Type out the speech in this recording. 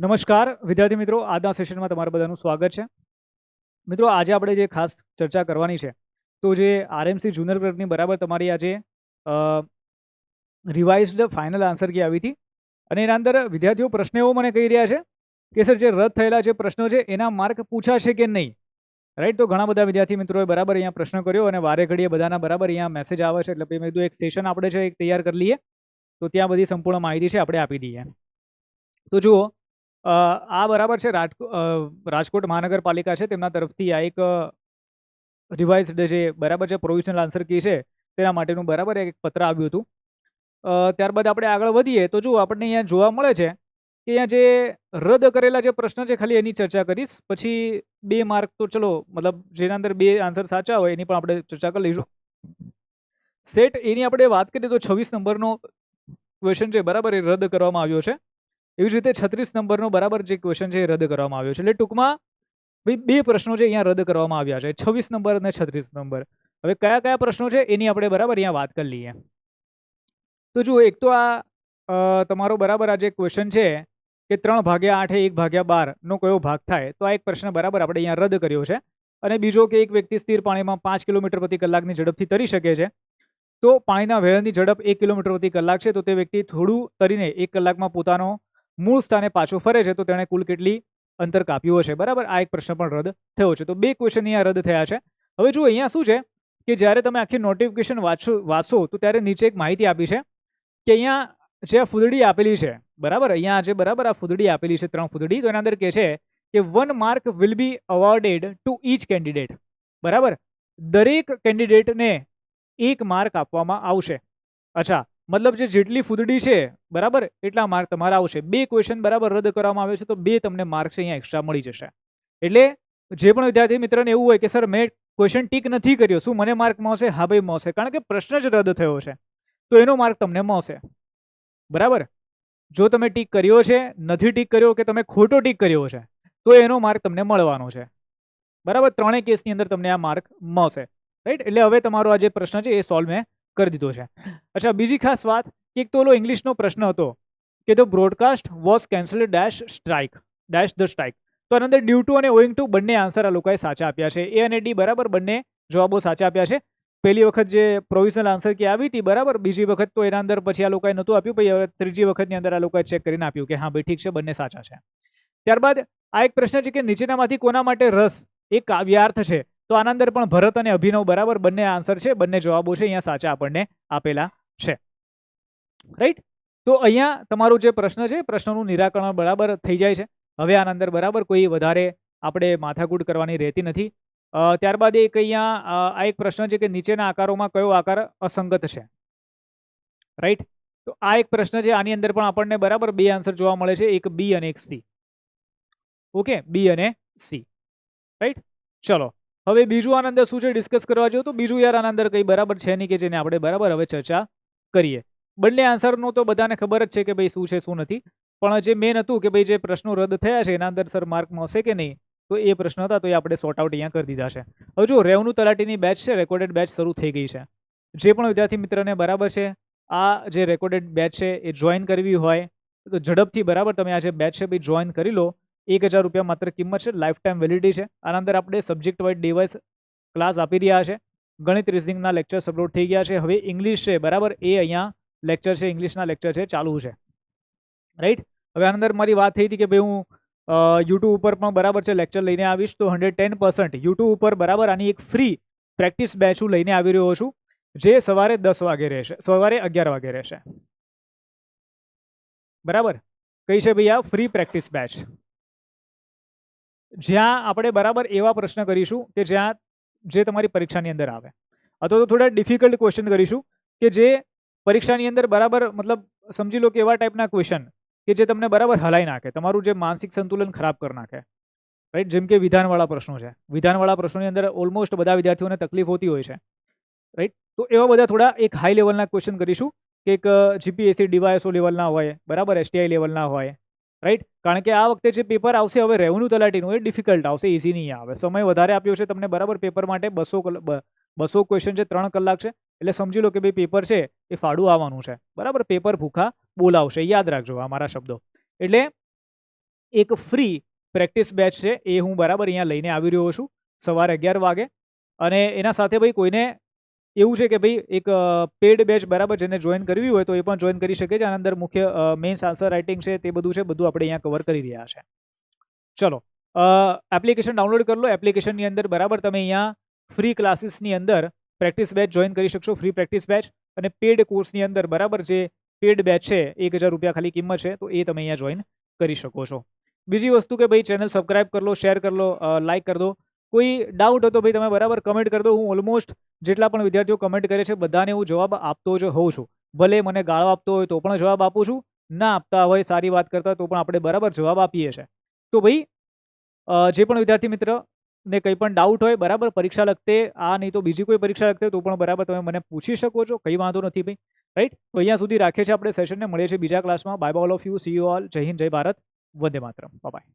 નમસ્કાર, વિદ્યાર્થી મિત્રો. આજના સેશનમાં તમારા બધાનું સ્વાગત છે. મિત્રો, આજે આપણે જે ખાસ ચર્ચા કરવાની છે, તો જે આરએમસી જુનિયર ક્લર્કની બરાબર તમારી આજે રિવાઇઝડ ફાઇનલ આન્સર કી આવી હતી. અને એના અંદર વિદ્યાર્થીઓ પ્રશ્ન એવો મને કહી રહ્યા છે કે, સર, જે રદ થયેલા જે પ્રશ્નો છે, એના માર્ક પૂછાશે કે નહીં? રાઈટ તો ઘણા બધા વિદ્યાર્થી મિત્રોએ બરાબર અહીંયા પ્રશ્ન કર્યો અને વારે ઘડીએ બધાના બરાબર અહીંયા મેસેજ આવે છે. એટલે મેં કીધું, એક સેશન આપણે છે, એક તૈયાર કરી લઈએ. તો ત્યાં બધી સંપૂર્ણ માહિતી છે, આપણે આપી દઈએ. તો જુઓ આ બરાબર છે, રાજ રાજકોટ મહાનગરપાલિકા છે, તેમના તરફથી આ એક રિવાઇઝડ જે બરાબર છે પ્રોવિઝનલ આન્સર કી છે, તેના માટેનું બરાબર એક પત્ર આવ્યું હતું. ત્યારબાદ આપણે આગળ વધીએ, તો જુઓ, આપણને અહીંયા જોવા મળે છે કે અહીંયા જે રદ કરેલા જે પ્રશ્ન છે, ખાલી એની ચર્ચા કરીશ, પછી બે માર્ક તો ચલો, મતલબ જેના અંદર બે આન્સર સાચા હોય, એની પણ આપણે ચર્ચા કરી લઈશું. સેટ, એની આપણે વાત કરીએ તો છવ્વીસ નંબરનો ક્વેશ્ચન છે, બરાબર, એ રદ કરવામાં આવ્યો છે. એવી જ રીતે છત્રીસ નંબરનો બરાબર જે ક્વેશ્ચન છે એ રદ કરવામાં આવ્યો છે. એટલે ટૂંકમાં ભાઈ બે પ્રશ્નો છે અહીંયા રદ કરવામાં આવ્યા છે. છવ્વીસ નંબર અને છત્રીસ નંબર. હવે કયા કયા પ્રશ્નો છે એની આપણે બરાબર અહીંયા વાત કરી લઈએ. તો જુઓ, એક તો આ તમારો બરાબર આ જે ક્વેશ્ચન છે કે ત્રણ ભાગ્યા આઠે એક ભાગ્યા બારનો કયો ભાગ થાય? તો આ એક પ્રશ્ન બરાબર આપણે અહીંયા રદ કર્યો છે. અને બીજો કે એક વ્યક્તિ સ્થિર પાણીમાં પાંચ કિલોમીટર પ્રતિ કલાકની ઝડપથી તરી શકે છે. તો પાણીના વહેણની ઝડપ એક કિલોમીટર પ્રતિ કલાક છે. તો તે વ્યક્તિ થોડું તરીને એક કલાકમાં પોતાનો મૂળ સ્થાને પાછો ફરે છે, તો તેણે કુલ કેટલી અંતર કાપ્યું હશે? બરાબર? આ એક પ્રશ્ન પણ રદ થયો છે. તો બે ક્વેશ્ચન અહીંયા રદ થયા છે. હવે જુઓ, અહીંયા શું છે કે જ્યારે તમે આખી નોટિફિકેશન વાંચો વાંચો, તો ત્યારે નીચે એક માહિતી આપી છે કે અહીંયા જે આ ફૂદડી આપેલી છે, બરાબર? અહીંયા જે બરાબર આ ફૂદડી આપેલી છે, ત્રણ ફૂદડી, તો એના અંદર કહે છે કે one mark will be awarded to each candidate બરાબર? દરેક કેન્ડિડેટને એક માર્ક આપવામાં આવશે. અચ્છા મતલબ જે જેટલી ફૂદડી છે, બરાબર? એટલા માર્ક તમારા આવશે. બે ક્વેશ્ચન બરાબર રદ કરવામાં આવે છે, તો બે તમને માર્ક છે અહીંયા એક્સ્ટ્રા મળી જશે. એટલે જે પણ વિદ્યાર્થી મિત્રને એવું હોય કે, સર, મેં ક્વેશ્ચન ટીક નથી કર્યો, શું મને માર્ક મળશે? હા ભાઈ, મળશે. કારણ કે પ્રશ્ન જ રદ થયો છે. તો એનો માર્ક તમને મળશે. બરાબર? જો તમે ટીક કર્યો છે, નથી ટીક કર્યો કે તમે ખોટો ટીક કર્યો છે, તો એનો માર્ક તમને મળવાનો છે. બરાબર? ત્રણેય કેસની અંદર તમને આ માર્ક મળશે. રાઈટ એટલે હવે તમારો આ જે પ્રશ્ન છે, એ સોલ્વ મેં કરી દીધો છે. અચ્છા, બીજી ખાસ વાત કે એક તો ઓલો ઇંગ્લિશનો પ્રશ્ન હતો કે the broadcast was cancel dash strike dash the strike તો અંદર ડ્યુ ટુ અને ઓઈંગ ટુ બંને આન્સર આ લોકોએ સાચા આપ્યા છે. એ અને ડી બરાબર બંને જવાબો સાચા આપ્યા છે. પહેલી વખત જે પ્રોવિઝનલ આન્સર કે આવી હતી, બરાબર. બીજી વખત તો એના અંદર પછી આ લોકોએ નહોતું આપ્યું, પછી હવે ત્રીજી વખતની અંદર આ લોકોએ ચેક કરીને આપ્યું કે હા ભાઈ ઠીક છે, બંને સાચા છે. ત્યારબાદ આ એક પ્રશ્ન છે કે નીચેનામાંથી કોના માટે રસ એ કાવ્યાર્થ છે? તો આના અંદર પણ ભરત અને અભિનવ બરાબર બંને આન્સર છે, બંને જવાબો છે, અહીંયા સાચા આપણને આપેલા છે. રાઈટ તો અહીંયા તમારો જે પ્રશ્ન છે, પ્રશ્નનું નિરાકરણ બરાબર થઈ જાય છે. હવે આના અંદર બરાબર કોઈ વધારે આપણે માથાકૂટ કરવાની રહેતી નથી. ત્યારબાદ એક અહીંયા આ એક પ્રશ્ન છે કે નીચેના આકારોમાં કયો આકાર અસંગત છે? રાઈટ તો આ એક પ્રશ્ન છે, આની અંદર પણ આપણને બરાબર બે આન્સર જોવા મળે છે, એક બી અને એક સી ઓકે બી અને સી રાઈટ ચલો. હવે બીજું આના અંદર શું છે? ડિસ્કસ કરવા જેવું તો બીજું યાર આના અંદર કંઈ બરાબર છે નહીં કે જેને આપણે બરાબર હવે ચર્ચા કરીએ. બંને આન્સરનો તો બધાને ખબર જ છે કે ભાઈ શું છે, શું નથી. પણ જે મેન હતું કે ભાઈ જે પ્રશ્નો રદ થયા છે, એના અંદર સર માર્ક મળશે કે નહીં, તો એ પ્રશ્ન હતા, તો એ આપણે સોર્ટ આઉટ અહીંયા કરી દીધા છે. હવે જો રેવન્યુ તલાટીની બેચ છે રેકોર્ડેડ બેચ શરૂ થઈ ગઈ છે. જે પણ વિદ્યાર્થી મિત્રને બરાબર છે, આ જે રેકોર્ડેડ બેચ છે, એ જોઈન કરવી હોય, તો ઝડપથી બરાબર તમે આ જે બેચ છે, ભાઈ જોઈન કરી લો. એક હજાર રૂપિયા માત્ર કિંમત છે લાઈફ ટાઈમ વેલિડિટી છે. આના અંદર આપણે સબ્જેક્ટ વાઇઝ ડિવાઇસ ક્લાસ આપી રહ્યા છે. ગણિત રિઝનિંગના લેક્ચર્સ અપલોડ થઈ ગયા છે. હવે ઇંગ્લિશ છે, બરાબર? એ અહીંયા લેક્ચર છે ઇંગ્લિશના લેક્ચર છે, ચાલુ છે. રાઈટ હવે આના અંદર મારી વાત થઈ હતી કે ભાઈ હું યુટ્યુબ ઉપર પણ બરાબર છે લેક્ચર લઈને આવીશ. તો હંડ્રેડ ટેન પર્સન્ટ યુટ્યુબ ઉપર બરાબર આની એક ફ્રી પ્રેક્ટિસ બેચ હું લઈને આવી રહ્યો છું, જે સવારે દસ વાગે રહેશે. સવારે અગિયાર વાગે રહેશે. બરાબર? કઈ છે ભાઈ આ ફ્રી પ્રેક્ટિસ બેચ જ્યાં આપણે બરાબર એવા પ્રશ્ન કરીશું કે જ્યાં જે તમારી પરીક્ષાની અંદર આવે. અથવા તો થોડા ડિફિકલ્ટ ક્વેશ્ચન કરીશું કે જે પરીક્ષાની અંદર બરાબર મતલબ સમજી લો કે એવા ટાઈપના ક્વેશ્ચન કે જે તમને બરાબર હલાઈ નાખે. તમારું જે માનસિક સંતુલન ખરાબ કરી નાખે. રાઈટ જેમ કે વિધાનવાળા પ્રશ્નો છે. વિધાનવાળા પ્રશ્નોની અંદર ઓલમોસ્ટ બધા વિદ્યાર્થીઓને તકલીફ હોતી હોય છે. રાઈટ તો એવા બધા થોડા એક હાઈ લેવલના ક્વેશ્ચન કરીશું કે એક જીપીએસસી ડીવાયએસઓ લેવલના હોય, બરાબર એસટીઆઈ લેવલના હોય રાઈટ કારણ કે આ વખતે જે પેપર આવશે, હવે રેવન્યુ તલાટીનું એ ડિફિકલ્ટ આવશે ઇઝી નહીં આવે. સમય વધારે આપ્યો છે તમને બરાબર પેપર માટે બસો બસો ક્વેશ્ચન છે, ત્રણ કલાક છે. એટલે સમજી લો કે ભાઈ પેપર છે, એ ફાડું આવવાનું છે. બરાબર? પેપર ભૂખા બોલાવશે. યાદ રાખજો આ મારા શબ્દો. એટલે એક ફ્રી પ્રેક્ટિસ બેચ છે, એ હું બરાબર અહીંયા લઈને આવી રહ્યો છું, સવારે અગિયાર વાગે. અને એના સાથે ભાઈ કોઈને એવું છે કે ભાઈ એક પેડ બેચ બરાબર જેને જોઈન કરવી હોય તો એ પણ જોઈન કરી શકે છે. આના અંદર મુખ્ય મેઇન્સ આન્સર રાઇટિંગ છે, તે બધું છે, બધું આપણે અહીંયા કવર કરી રહ્યા છે. ચલો એપ્લિકેશન ડાઉનલોડ કરી લો. એપ્લિકેશનની અંદર બરાબર તમે અહીંયા ફ્રી ક્લાસીસની અંદર પ્રેક્ટિસ બેચ જોઈન કરી શકશો. ફ્રી પ્રેક્ટિસ બેચ અને પેડ કોર્સની અંદર બરાબર જે પેડ બેચ છે, એક હજાર રૂપિયા ખાલી કિંમત છે, તો એ તમે અહીંયા જોઈન કરી શકો છો. બીજી વસ્તુ કે ભાઈ ચેનલ સબસ્ક્રાઇબ કરી શેર કરી લાઇક કરી દો. કોઈ ડાઉટ હતો ભાઈ તમે બરાબર કમેન્ટ કરી દો. હું ઓલમોસ્ટ જેટલા પણ વિદ્યાર્થીઓ કમેન્ટ કરે છે, બધાને હું જવાબ આપતો જ હોઉં છું. ભલે મને ગાળો આપતો હોય તો પણ જવાબ આપું છું. ના આપતા હોય, સારી વાત કરતા તો પણ આપણે બરાબર જવાબ આપીએ છીએ. તો ભાઈ જે પણ વિદ્યાર્થી મિત્ર ને કંઈ પણ ડાઉટ હોય, બરાબર પરીક્ષા લગતે આ નહીં તો બીજી કોઈ પરીક્ષા લગતે તો પણ બરાબર તમે મને પૂછી શકો છો. કંઈ વાંધો નથી ભાઈ. રાઈટ તો અહીંયા સુધી રાખીએ છીએ આપણે સેશનને મળીએ છીએ બીજા ક્લાસમાં bye all of you see you all Jai Hind, Jai Bharat. Vande Mataram. By